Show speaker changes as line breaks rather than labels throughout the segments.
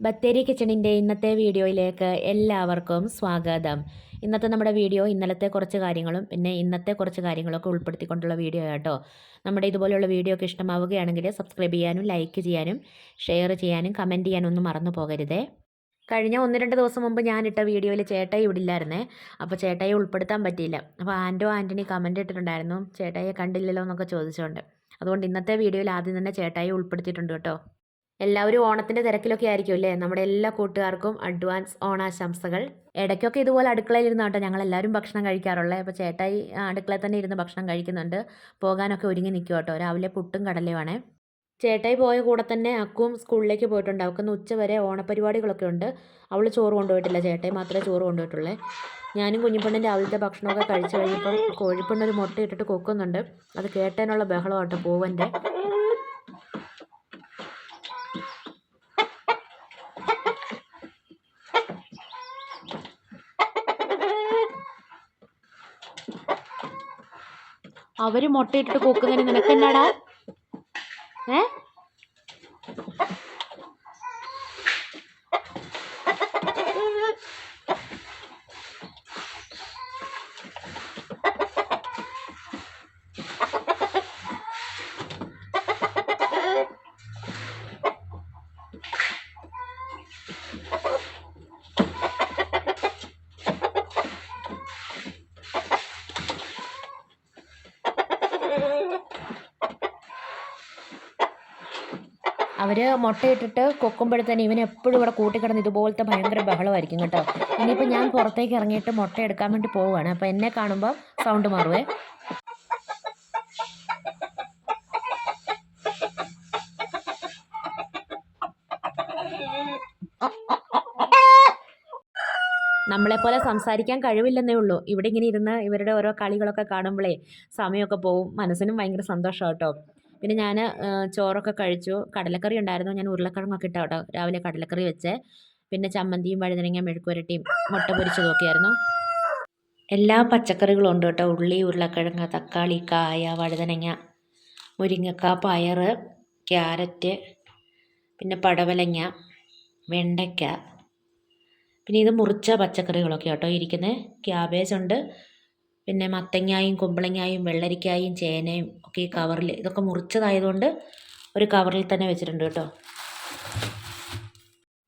ബത്തേരി കിച്ചണിന്റെ ഇന്നത്തെ വീഡിയോയിലേക്ക് എല്ലാവർക്കും സ്വാഗതം. ഇന്നത്തെ നമ്മുടെ വീഡിയോ ഇന്നലത്തെ കുറച്ച് കാര്യങ്ങളും പിന്നെ ഇന്നത്തെ കുറച്ച് കാര്യങ്ങളൊക്കെ ഉൾപ്പെടുത്തിക്കൊണ്ടുള്ള വീഡിയോ കേട്ടോ നമ്മുടെ ഇതുപോലെയുള്ള വീഡിയോ ഒക്കെ ഇഷ്ടമാവുകയാണെങ്കിൽ സബ്സ്ക്രൈബ് ചെയ്യാനും ലൈക്ക് ചെയ്യാനും ഷെയർ ചെയ്യാനും കമന്റ് ചെയ്യാനും ഒന്നും മറന്നു പോകരുതേ. കഴിഞ്ഞ ഒന്ന് രണ്ട് ദിവസം മുമ്പ് ഞാനിട്ട വീഡിയോയിൽ ചേട്ടായി ഇവിടെ ഇല്ലായിരുന്നേ. അപ്പോൾ ചേട്ടായി ഉൾപ്പെടുത്താൻ പറ്റിയില്ല. അപ്പോൾ ആന്റോ ആന്റണി കമന്റ് ഇട്ടിട്ടുണ്ടായിരുന്നു. ചേട്ടായിയെ കണ്ടില്ലല്ലോ എന്നൊക്കെ ചോദിച്ചുകൊണ്ട് അതുകൊണ്ട് ഇന്നത്തെ വീഡിയോയിൽ ആദ്യം തന്നെ ചേട്ടായി ഉൾപ്പെടുത്തിയിട്ടുണ്ട് കേട്ടോ. എല്ലാവരും ഓണത്തിന്റെ തിരക്കിലൊക്കെ ആയിരിക്കും അല്ലേ നമ്മുടെ എല്ലാ കൂട്ടുകാർക്കും അഡ്വാൻസ് ഓണാശംസകൾ. ഇടയ്ക്കൊക്കെ ഇതുപോലെ അടുക്കളയിൽ ഇരുന്ന് കേട്ടോ ഞങ്ങൾ എല്ലാവരും ഭക്ഷണം കഴിക്കാറുള്ളത് അപ്പോൾ ചേട്ടായി അടുക്കളയിൽ തന്നെ ഇരുന്ന് ഭക്ഷണം കഴിക്കുന്നുണ്ട്. പോകാനൊക്കെ ഒരുങ്ങി നിൽക്കും കേട്ടോ. രാവിലെ പുട്ടും കടലയുമാണേ ചേട്ടായി പോയ കൂടെ തന്നെ അക്കും സ്കൂളിലേക്ക് പോയിട്ടുണ്ട്. അവൾക്ക് ഉച്ച വരെ ഓണപരിപാടികളൊക്കെ ഉണ്ട്. അവൾ ചോറ് കൊണ്ടുപോയിട്ടില്ല ചേട്ടായി മാത്രമേ ചോറ് കൊണ്ടുപോയിട്ടുള്ളൂ. ഞാനും കുഞ്ഞിപ്പണ്ണൻ രാവിലത്തെ ഭക്ഷണമൊക്കെ കഴിച്ചു കഴിഞ്ഞപ്പം കോഴിപ്പെണ്ണൊരു മുട്ട ഇട്ടിട്ട് കൊക്കുന്നുണ്ട്. അത് കേട്ടതിനുള്ള ബഹളമാട്ടോ പൂവന്റെ. അവർ മുട്ടയിട്ടിട്ട് കൊക്കുന്നതിന് നിനക്കെന്നാടാ? അവർ മുട്ടയിട്ടിട്ട് കൊക്കുമ്പോഴത്തേന് ഇവൻ എപ്പോഴും ഇവിടെ കൂട്ടിക്കിടന്ന് ഇതുപോലത്തെ ഭയങ്കര ബഹളമായിരിക്കും കേട്ടോ. ഇനിയിപ്പോൾ ഞാൻ പുറത്തേക്ക് ഇറങ്ങിയിട്ട് മുട്ട എടുക്കാൻ വേണ്ടി പോവുകയാണ്. അപ്പോൾ എന്നെ കാണുമ്പോൾ സൗണ്ട് മാറുവേ. നമ്മളെപ്പോലെ സംസാരിക്കാൻ കഴിവില്ലെന്നേ ഉള്ളൂ. ഇവിടെ ഇങ്ങനെ ഇരുന്ന് ഇവരുടെ ഓരോ കളികളൊക്കെ കാണുമ്പോഴേ സമയമൊക്കെ പോവും. മനസ്സിനും ഭയങ്കര സന്തോഷം കേട്ടോ. പിന്നെ ഞാൻ ചോറൊക്കെ കഴിച്ചു. കടലക്കറി ഉണ്ടായിരുന്നു. ഞാൻ ഉരുളക്കിഴങ്ങൊക്കെ ഇട്ട കേട്ടോ. രാവിലെ കടലക്കറി വെച്ചേ. പിന്നെ ചമ്മന്തിയും വഴുതനങ്ങ മെഴുക്കുരട്ടിയും മുട്ട പൊരിച്ചതും ഒക്കെ ആയിരുന്നു. എല്ലാ പച്ചക്കറികളും ഉണ്ട് കേട്ടോ. ഉള്ളി ഉരുളക്കിഴങ്ങ് തക്കാളി കായ വഴുതനങ്ങ മുരിങ്ങക്ക പയർ ക്യാരറ്റ് പിന്നെ പടവലങ്ങ വെണ്ടയ്ക്ക. പിന്നെ ഇത് മുറിച്ച പച്ചക്കറികളൊക്കെ കേട്ടോ ഇരിക്കുന്നത് ക്യാബേജ് ഉണ്ട്. പിന്നെ മത്തങ്ങായും കുമ്പളങ്ങായും വെള്ളരിക്കായും ചേനയും ഒക്കെ ഈ കവറിൽ ഇതൊക്കെ മുറിച്ചതായതുകൊണ്ട് ഒരു കവറിൽ തന്നെ വെച്ചിട്ടുണ്ട് കേട്ടോ.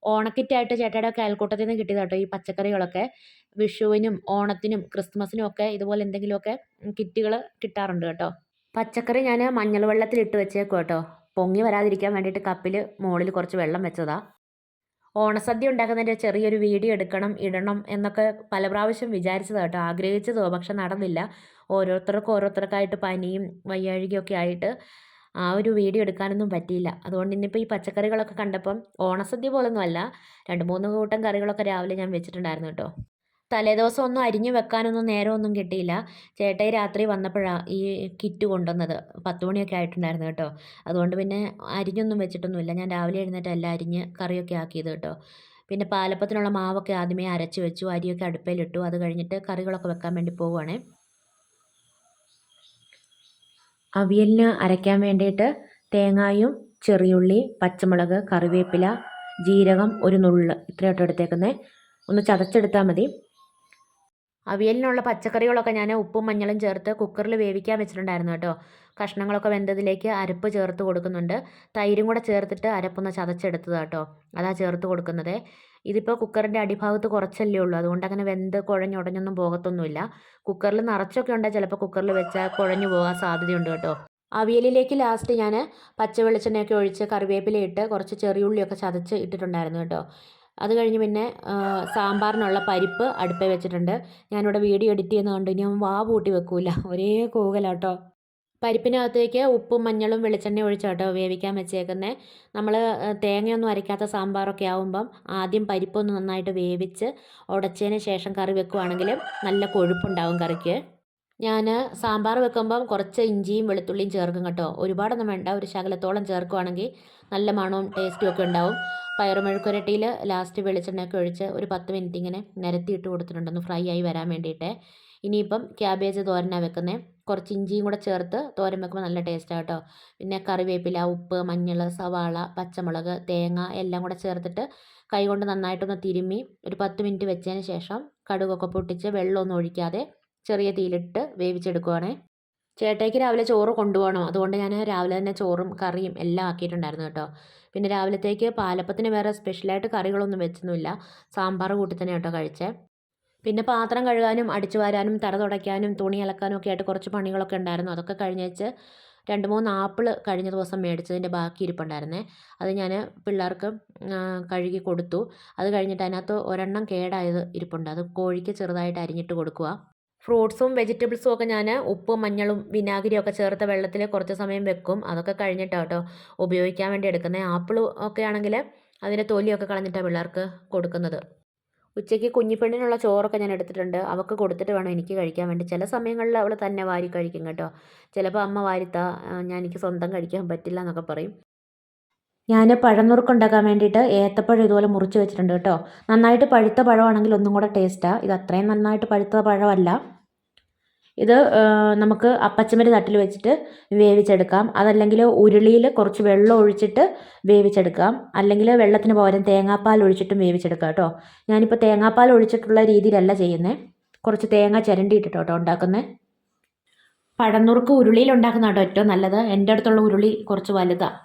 ഓണക്കിറ്റായിട്ട് ചേട്ടയുടെ അയൽക്കൂട്ടത്തിൽ നിന്ന് കിട്ടിയത് കേട്ടോ ഈ പച്ചക്കറികളൊക്കെ. വിഷുവിനും ഓണത്തിനും ക്രിസ്മസിനും ഒക്കെ ഇതുപോലെ എന്തെങ്കിലുമൊക്കെ കിറ്റുകൾ കിട്ടാറുണ്ട് കേട്ടോ. പച്ചക്കറി ഞാൻ മഞ്ഞൾ വെള്ളത്തിൽ ഇട്ട് വെച്ചേക്കും കേട്ടോ. പൊങ്ങി വരാതിരിക്കാൻ വേണ്ടിയിട്ട് കപ്പിൽ മുകളിൽ കുറച്ച് വെള്ളം വെച്ചതാ. ഓണസദ്യ ഉണ്ടാക്കുന്നതിന്റെ ചെറിയൊരു വീഡിയോ എടുക്കണം ഇടണം എന്നൊക്കെ പല പ്രാവശ്യം വിചാരിച്ചത് കേട്ടോ. ആഗ്രഹിച്ചതോ പക്ഷെ നടന്നില്ല. ഓരോരുത്തർക്കും ഓരോരുത്തർക്കായിട്ട് പനിയും വയ്യാഴികയൊക്കെ ആയിട്ട് ആ ഒരു വീഡിയോ എടുക്കാനൊന്നും പറ്റിയില്ല. അതുകൊണ്ട് ഇന്നിപ്പോൾ ഈ പച്ചക്കറികളൊക്കെ കണ്ടപ്പം ഓണസദ്യ പോലൊന്നും അല്ല. രണ്ട് മൂന്ന് കൂട്ടം കറികളൊക്കെ രാവിലെ ഞാൻ വെച്ചിട്ടുണ്ടായിരുന്നു കേട്ടോ. തലേദിവസം ഒന്നും അരിഞ്ഞു വെക്കാനൊന്നും നേരമൊന്നും കിട്ടിയില്ല. ചേട്ടായി രാത്രി വന്നപ്പോഴാണ് ഈ കിറ്റ് കൊണ്ടുവന്നത്. പത്ത് മണിയൊക്കെ ആയിട്ടുണ്ടായിരുന്നു കേട്ടോ. അതുകൊണ്ട് പിന്നെ അരിഞ്ഞൊന്നും വെച്ചിട്ടൊന്നുമില്ല. ഞാൻ രാവിലെ എഴുന്നേറ്റ് എല്ലാം അരിഞ്ഞ് കറിയൊക്കെ ആക്കിയത് കേട്ടോ. പിന്നെ പാലപ്പത്തിനുള്ള മാവൊക്കെ ആദ്യമേ അരച്ച് വെച്ചു. അരിയൊക്കെ അടുപ്പയിലിട്ടു അത് കഴിഞ്ഞിട്ട് കറികളൊക്കെ വെക്കാൻ വേണ്ടി പോവുകയാണേ അവിയലിന് അരയ്ക്കാൻ വേണ്ടിയിട്ട് തേങ്ങായും ചെറിയുള്ളി പച്ചമുളക് കറിവേപ്പില ജീരകം ഒരു നുള്ള് ഇത്രയായിട്ട് എടുത്തേക്കുന്നത് ഒന്ന് ചതച്ചെടുത്താൽ മതി. അവിയലിനുള്ള പച്ചക്കറികളൊക്കെ ഞാൻ ഉപ്പും മഞ്ഞളും ചേർത്ത് കുക്കറിൽ വേവിക്കാൻ വെച്ചിട്ടുണ്ടായിരുന്നു കേട്ടോ. കഷ്ണങ്ങളൊക്കെ വെന്തതിലേക്ക് അരപ്പ് ചേർത്ത് കൊടുക്കുന്നുണ്ട്. തൈരും കൂടെ ചേർത്തിട്ട് അരപ്പൊന്ന് ചതച്ചെടുത്തത് കേട്ടോ. അതാ ചേർത്ത് കൊടുക്കുന്നത്. ഇതിപ്പോൾ കുക്കറിന്റെ അടിഭാഗത്ത് കുറച്ചല്ലേ ഉള്ളൂ. അതുകൊണ്ട് അങ്ങനെ വെന്ത് കുഴഞ്ഞുടഞ്ഞൊന്നും പോകത്തൊന്നുമില്ല. കുക്കറിൽ നിറച്ചൊക്കെ ഉണ്ടെങ്കിൽ ചിലപ്പോൾ കുക്കറിൽ വെച്ചാൽ കുഴഞ്ഞു പോകാൻ സാധ്യതയുണ്ട് കേട്ടോ. അവിയലിലേക്ക് ലാസ്റ്റ് ഞാൻ പച്ച വെളിച്ചെണ്ണയൊക്കെ ഒഴിച്ച് കറിവേപ്പില ഇട്ട് കുറച്ച് ചെറിയുള്ളിയൊക്കെ ചതച്ച് ഇട്ടിട്ടുണ്ടായിരുന്നു കേട്ടോ. അത് കഴിഞ്ഞ് പിന്നെ സാമ്പാറിനുള്ള പരിപ്പ് അടുപ്പേ വെച്ചിട്ടുണ്ട്. ഞാനിവിടെ വീഡിയോ എഡിറ്റ് ചെയ്യുന്നതുകൊണ്ട് ഇനി അവൻ വാ പൂട്ടി വെക്കൂല. ഒരേ കൂകലാട്ടോ. പരിപ്പിനകത്തേക്ക് ഉപ്പും മഞ്ഞളും വെളിച്ചെണ്ണ ഒഴിച്ചാട്ടോ വേവിക്കാൻ വെച്ചേക്കുന്നത് നമ്മൾ തേങ്ങയൊന്നും അരയ്ക്കാത്ത സാമ്പാറൊക്കെ ആകുമ്പം ആദ്യം പരിപ്പൊന്ന് നന്നായിട്ട് വേവിച്ച് ഉടച്ചതിന് ശേഷം കറി വെക്കുവാണെങ്കിൽ നല്ല കൊഴുപ്പുണ്ടാവും കറിക്ക്. ഞാൻ സാമ്പാർ വെക്കുമ്പം കുറച്ച് ഇഞ്ചിയും വെളുത്തുള്ളിയും ചേർക്കും കേട്ടോ. ഒരുപാടൊന്നും വേണ്ട. ഒരു ശകലത്തോളം ചേർക്കുവാണെങ്കിൽ നല്ല മണവും ടേസ്റ്റും ഒക്കെ ഉണ്ടാവും. പയറുമെഴുക്കുരട്ടിയിൽ ലാസ്റ്റ് വെളിച്ചെണ്ണയൊക്കെ ഒഴിച്ച് ഒരു പത്ത് മിനിറ്റ് ഇങ്ങനെ നിരത്തിയിട്ട് കൊടുത്തിട്ടുണ്ടെന്ന് ഫ്രൈ ആയി വരാൻ വേണ്ടിയിട്ട്. ഇനിയിപ്പം ക്യാബേജ് തോരനാണ് വെക്കുന്നത് കുറച്ച് ഇഞ്ചിയും കൂടെ ചേർത്ത് തോരൻ വെക്കുമ്പോൾ നല്ല ടേസ്റ്റാണ് കേട്ടോ. പിന്നെ കറിവേപ്പില ഉപ്പ് മഞ്ഞൾ സവാള പച്ചമുളക് തേങ്ങ എല്ലാം കൂടെ ചേർത്തിട്ട് കൈകൊണ്ട് നന്നായിട്ടൊന്ന് തിരുമ്മി ഒരു പത്ത് മിനിറ്റ് വെച്ചതിന് ശേഷം കടുകൊക്കെ പൊട്ടിച്ച് വെള്ളമൊന്നും ഒഴിക്കാതെ ചെറിയ തീയിലിട്ട് വേവിച്ചെടുക്കുവാണേ. ചേട്ടയ്ക്ക് രാവിലെ ചോറ് കൊണ്ടുപോകണം. അതുകൊണ്ട് ഞാൻ രാവിലെ തന്നെ ചോറും കറിയും എല്ലാം ആക്കിയിട്ടുണ്ടായിരുന്നു കേട്ടോ. പിന്നെ രാവിലത്തേക്ക് പാലപ്പത്തിന് വേറെ സ്പെഷ്യലായിട്ട് കറികളൊന്നും വെച്ചൊന്നുമില്ല. സാമ്പാർ കൂട്ടി തന്നെ കേട്ടോ കഴിച്ചേ. പിന്നെ പാത്രം കഴുകാനും അടിച്ചു വാരാനും തറ തുടയ്ക്കാനും തുണി അലക്കാനും ഒക്കെ ആയിട്ട് കുറച്ച് പണികളൊക്കെ ഉണ്ടായിരുന്നു. അതൊക്കെ കഴിഞ്ഞേച്ച് രണ്ട് മൂന്ന് ആപ്പിൾ കഴിഞ്ഞ ദിവസം മേടിച്ചതിന്റെ ബാക്കി ഇരിപ്പുണ്ടായിരുന്നേ. അത് ഞാൻ പിള്ളേർക്ക് കഴുകി കൊടുത്തു. അത് കഴിഞ്ഞിട്ട് അതിനകത്ത് ഒരെണ്ണം കേടായത് ഇരിപ്പുണ്ട്. അത് കോഴിക്ക് ചെറുതായിട്ട് അരിഞ്ഞിട്ട് കൊടുക്കുക ഫ്രൂട്ട്സും വെജിറ്റബിൾസും ഒക്കെ ഞാൻ ഉപ്പും മഞ്ഞളും വിനാഗിരിയും ഒക്കെ ചേർത്ത വെള്ളത്തിൽ കുറച്ച് സമയം വെക്കും. അതൊക്കെ കഴിഞ്ഞിട്ടാണ് കേട്ടോ ഉപയോഗിക്കാൻ വേണ്ടി എടുക്കുന്നത് ആപ്പിൾ ഒക്കെ ആണെങ്കിൽ അതിന്റെ തൊലിയൊക്കെ കളഞ്ഞിട്ടാണ് പിള്ളേർക്ക് കൊടുക്കുന്നത്. ഉച്ചയ്ക്ക് കുഞ്ഞിപ്പെണ്ണിനുള്ള ചോറൊക്കെ ഞാൻ എടുത്തിട്ടുണ്ട്. അവൾക്ക് കൊടുത്തിട്ട് വേണം എനിക്ക് കഴിക്കാൻ വേണ്ടി. ചില സമയങ്ങളിൽ അവൾ തന്നെ വാരി കഴിക്കും കേട്ടോ. ചിലപ്പോൾ അമ്മ വാരിത്താ ഞാൻ എനിക്ക് സ്വന്തം കഴിക്കാൻ പറ്റില്ല എന്നൊക്കെ പറയും. ഞാൻ പഴനുറുക്കുണ്ടാക്കാൻ വേണ്ടിയിട്ട് ഏത്തപ്പഴം ഇതുപോലെ മുറിച്ച് വെച്ചിട്ടുണ്ട് കേട്ടോ. നന്നായിട്ട് പഴുത്ത പഴമാണെങ്കിൽ ഒന്നും കൂടെ ടേസ്റ്റാണ് ഇത് അത്രയും നന്നായിട്ട് പഴുത്ത പഴമല്ല. ഇത് നമുക്ക് അപ്പച്ചമരി തട്ടിൽ വെച്ചിട്ട് വേവിച്ചെടുക്കാം. അതല്ലെങ്കിൽ ഉരുളിയിൽ കുറച്ച് വെള്ളം ഒഴിച്ചിട്ട് വേവിച്ചെടുക്കാം. അല്ലെങ്കിൽ വെള്ളത്തിന് പകരം തേങ്ങാപ്പാൽ ഒഴിച്ചിട്ടും വേവിച്ചെടുക്കാം കേട്ടോ. ഞാനിപ്പോൾ തേങ്ങാപ്പാൽ ഒഴിച്ചിട്ടുള്ള രീതിയിലല്ല ചെയ്യുന്നത് കുറച്ച് തേങ്ങ ചിരണ്ടി ഇട്ടിട്ടോ കേട്ടോ ഉണ്ടാക്കുന്നത് പഴന്നുറുക്ക് ഉരുളിയിൽ ഉണ്ടാക്കുന്ന കേട്ടോ ഏറ്റവും നല്ലത്. എന്റെ അടുത്തുള്ള ഉരുളി കുറച്ച് വലുതാണ്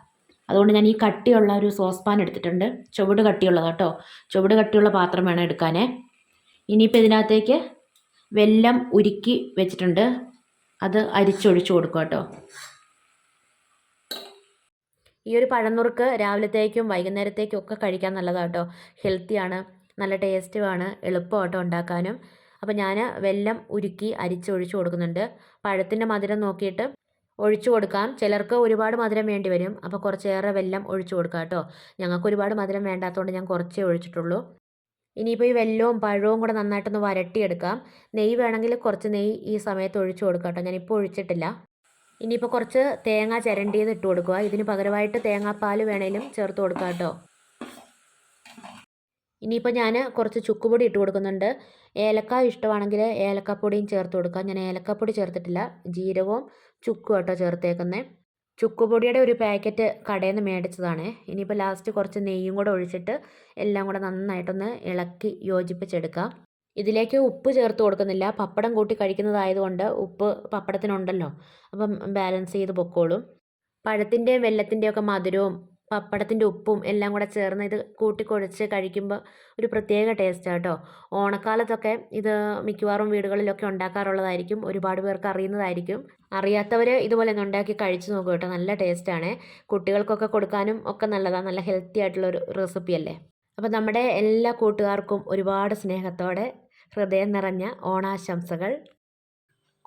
അതുകൊണ്ട് ഞാൻ ഈ കട്ടിയുള്ള ഒരു സോസ് പാൻ എടുത്തിട്ടുണ്ട്. ചുവട് കട്ടിയുള്ളത് കേട്ടോ. ചുവട് കട്ടിയുള്ള പാത്രം വേണം എടുക്കാനേ. ഇനിയിപ്പോൾ ഇതിനകത്തേക്ക് വെല്ലം ഉരുക്കി വെച്ചിട്ടുണ്ട്. അത് അരിച്ചൊഴിച്ചു കൊടുക്കുക കേട്ടോ. ഈ ഒരു പഴനുറുക്ക് രാവിലത്തേക്കും വൈകുന്നേരത്തേക്കും ഒക്കെ കഴിക്കാൻ നല്ലതാണ് കേട്ടോ. ഹെൽത്തിയാണ് നല്ല ടേസ്റ്റുമാണ് എളുപ്പമാട്ടോ ഉണ്ടാക്കാനും. അപ്പോൾ ഞാൻ വെല്ലം ഉരുക്കി അരിച്ചൊഴിച്ചു കൊടുക്കുന്നുണ്ട്. പഴത്തിന്റെ മധുരം നോക്കിയിട്ട് ഒഴിച്ചു കൊടുക്കാം. ചിലർക്ക് ഒരുപാട് മധുരം വേണ്ടി വരും. അപ്പോൾ കുറച്ചേറെ വെല്ലം ഒഴിച്ചു കൊടുക്കാം കേട്ടോ. ഞങ്ങൾക്ക് ഒരുപാട് മധുരം വേണ്ടാത്തതുകൊണ്ട് ഞാൻ കുറച്ചേ ഒഴിച്ചിട്ടുള്ളൂ. ഇനിയിപ്പോൾ ഈ വെല്ലവും പഴവും കൂടെ നന്നായിട്ടൊന്ന് വരട്ടിയെടുക്കാം. നെയ്യ് വേണമെങ്കിൽ കുറച്ച് നെയ്യ് ഈ സമയത്ത് ഒഴിച്ചു കൊടുക്കാം കേട്ടോ. ഞാനിപ്പോൾ ഒഴിച്ചിട്ടില്ല. ഇനിയിപ്പോൾ കുറച്ച് തേങ്ങ ചിരണ്ടിയത് ഇട്ട് കൊടുക്കുക. ഇതിന് പകരമായിട്ട് തേങ്ങാപ്പാൽ വേണേലും ചേർത്ത് കൊടുക്കാം കേട്ടോ. ഇനിയിപ്പോൾ ഞാൻ കുറച്ച് ചുക്കുപൊടി ഇട്ട് കൊടുക്കുന്നുണ്ട്. ഏലക്ക ഇഷ്ടമാണെങ്കിൽ ഏലക്കപ്പൊടിയും ചേർത്ത് കൊടുക്കാം. ഞാൻ ഏലക്കപ്പൊടി ചേർത്തിട്ടില്ല. ജീരകവും ചുക്കും കേട്ടോ ചേർത്തേക്കുന്നത് ചുക്കുപൊടിയുടെ ഒരു പാക്കറ്റ് കടയിൽ നിന്ന് മേടിച്ചതാണ്. ഇനിയിപ്പോൾ ലാസ്റ്റ് കുറച്ച് നെയ്യും കൂടെ ഒഴിച്ചിട്ട് എല്ലാം കൂടെ നന്നായിട്ടൊന്ന് ഇളക്കി യോജിപ്പിച്ചെടുക്കാം. ഇതിലേക്ക് ഉപ്പ് ചേർത്ത് കൊടുക്കുന്നില്ല. പപ്പടം കൂട്ടി കഴിക്കുന്നതായതുകൊണ്ട് ഉപ്പ് പപ്പടത്തിനുണ്ടല്ലോ. അപ്പം ബാലൻസ് ചെയ്ത് പൊക്കോളും. പഴത്തിന്റെയും വെല്ലത്തിന്റെയും ഒക്കെ മധുരവും പപ്പടത്തിന്റെ ഉപ്പും എല്ലാം കൂടെ ചേർന്ന് ഇത് കൂട്ടിക്കുഴച്ച് കഴിക്കുമ്പോൾ ഒരു പ്രത്യേക ടേസ്റ്റാണ് കേട്ടോ ഓണക്കാലത്തൊക്കെ ഇത് മിക്കവാറും വീടുകളിലൊക്കെ ഉണ്ടാക്കാറുള്ളതായിരിക്കും. ഒരുപാട് പേർക്ക് അറിയുന്നതായിരിക്കും. അറിയാത്തവർ ഇതുപോലെ ഒന്ന് ഉണ്ടാക്കി കഴിച്ചു നോക്കും കേട്ടോ. നല്ല ടേസ്റ്റാണ് കുട്ടികൾക്കൊക്കെ കൊടുക്കാനും ഒക്കെ നല്ലതാണ് നല്ല ഹെൽത്തി ആയിട്ടുള്ള ഒരു റെസിപ്പി അല്ലേ? അപ്പോൾ നമ്മുടെ എല്ലാ കൂട്ടുകാർക്കും ഒരുപാട് സ്നേഹത്തോടെ ഹൃദയം നിറഞ്ഞ ഓണാശംസകൾ.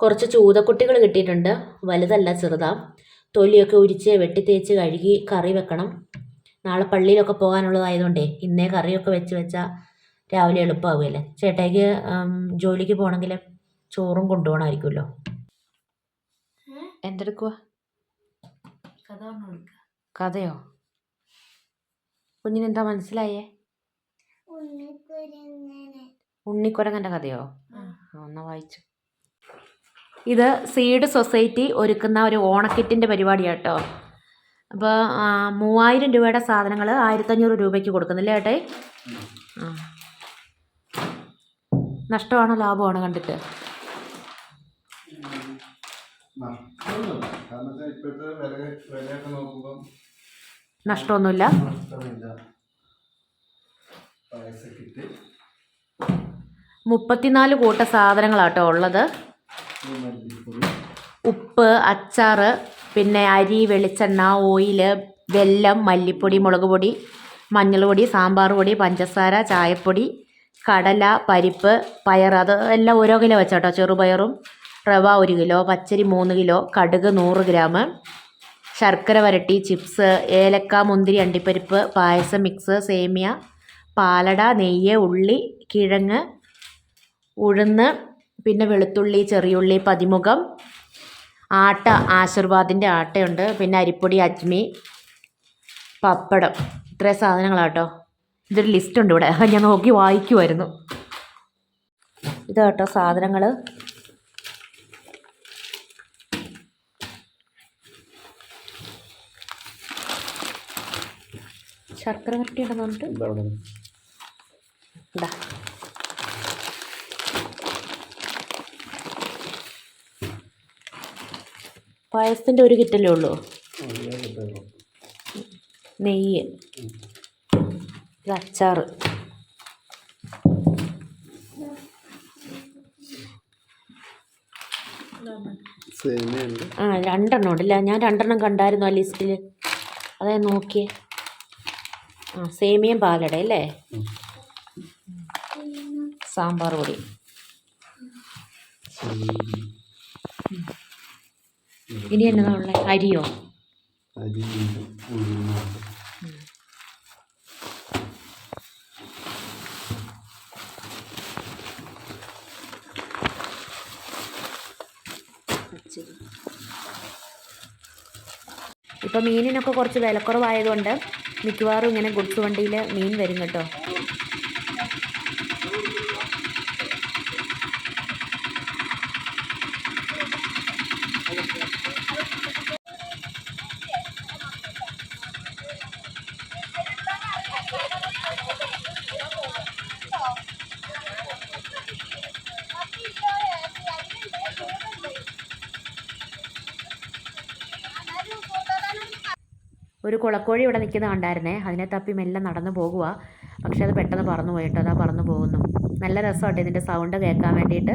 കുറച്ച് ചൂതക്കുട്ടികൾ കിട്ടിയിട്ടുണ്ട്. വലുതല്ല ചെറുതാ. തൊലിയൊക്കെ ഉരിച്ച് വെട്ടി തേച്ച് കഴുകി കറി വെക്കണം. നാളെ പള്ളിയിലൊക്കെ പോകാനുള്ളതായതുകൊണ്ടേ ഇന്നേ കറിയൊക്കെ വെച്ച് വെച്ചാൽ രാവിലെ എളുപ്പമാവുമല്ലേ ചേട്ടായിക്ക് ജോലിക്ക് പോകണമെങ്കിൽ ചോറും കൊണ്ടുപോകണമായിരിക്കുമല്ലോ. എന്തെടുക്കുക കഥയോ? കുഞ്ഞിനെന്താ മനസ്സിലായേ? ഉണ്ണിക്കുരങ്ങന്റെ കഥയോ? ഒന്ന് വായിച്ചു. ഇത് സീഡ് സൊസൈറ്റി ഒരുക്കുന്ന ഒരു ഓണക്കിറ്റിന്റെ പരിപാടിയാണ് കേട്ടോ അപ്പോൾ മൂവായിരം രൂപയുടെ സാധനങ്ങൾ ആയിരത്തഞ്ഞൂറ് രൂപയ്ക്ക് കൊടുക്കുന്നില്ലേ ഏട്ടേ നഷ്ടമാണോ ലാഭമാണോ കണ്ടിട്ട്? നഷ്ടമൊന്നുമില്ല. മുപ്പത്തിനാല് കൂട്ട സാധനങ്ങളാട്ടോ ഉള്ളത്. ഉപ്പ് അച്ചാർ പിന്നെ അരി വെളിച്ചെണ്ണ ഓയിൽ വെല്ലം മല്ലിപ്പൊടി മുളക് പൊടി മഞ്ഞൾ പൊടി സാമ്പാർ പൊടി പഞ്ചസാര ചായപ്പൊടി കടല പരിപ്പ് പയർ അത് എല്ലാം ഓരോ കിലോ വെച്ചാട്ടോ. ചെറുപയറും റവ ഒരു കിലോ പച്ചരി മൂന്ന് കിലോ കടുക് നൂറ് ഗ്രാം ശർക്കര വരട്ടി ചിപ്സ് ഏലക്ക മുന്തിരി അണ്ടിപ്പരിപ്പ് പായസം മിക്സ് സേമിയ പാലട നെയ്യ് ഉള്ളി കിഴങ്ങ് ഉഴുന്ന് പിന്നെ വെളുത്തുള്ളി ചെറിയുള്ളി പതിമുഖം ആട്ട ആശീർവാദിന്റെ ആട്ടയുണ്ട്. പിന്നെ അരിപ്പൊടി അജ്മി പപ്പടം. ഇത്രയും സാധനങ്ങളാട്ടോ. ഇതൊരു ലിസ്റ്റുണ്ട് ഇവിടെ. ഞാൻ നോക്കി വായിക്കുമായിരുന്നു ഇതാട്ടോ സാധനങ്ങൾ ശർക്കര കട്ടിയുണ്ടെന്ന് പറഞ്ഞിട്ട്? ഇതാ. പായസത്തിന്റെ ഒരു കിറ്റല്ലേ ഉള്ളൂ. നെയ്യ്
അച്ചാർ
ആ രണ്ടെണ്ണം ഉണ്ടല്ല ഞാൻ രണ്ടെണ്ണം കണ്ടായിരുന്നു ആ ലിസ്റ്റിൽ അതെ നോക്കിയേ. ആ സേമിയം പാലട അല്ലേ. സാമ്പാർ പൊടി. ഇനി എന്നതാ ഉള്ളത് അരിയോ
ഇപ്പൊ
ഇപ്പോൾ മീനിനൊക്കെ കുറച്ച് വിലക്കുറവായതുകൊണ്ട് മിക്കവാറും ഇങ്ങനെ ഗുഡ്സ് വണ്ടിയിൽ മീൻ വരും കേട്ടോ. ഒരു കുളക്കോഴി ഇവിടെ നിൽക്കുന്ന കണ്ടായിരുന്നേ. അതിനെ തപ്പി മെല്ലെ നടന്നു പോകുക പക്ഷെ അത് പെട്ടെന്ന് പറന്നു പോയിട്ടോ അതാ പറന്നു പോകുന്നു. നല്ല രസമാട്ടെ ഇതിന്റെ സൗണ്ട് കേൾക്കാൻ വേണ്ടിയിട്ട്.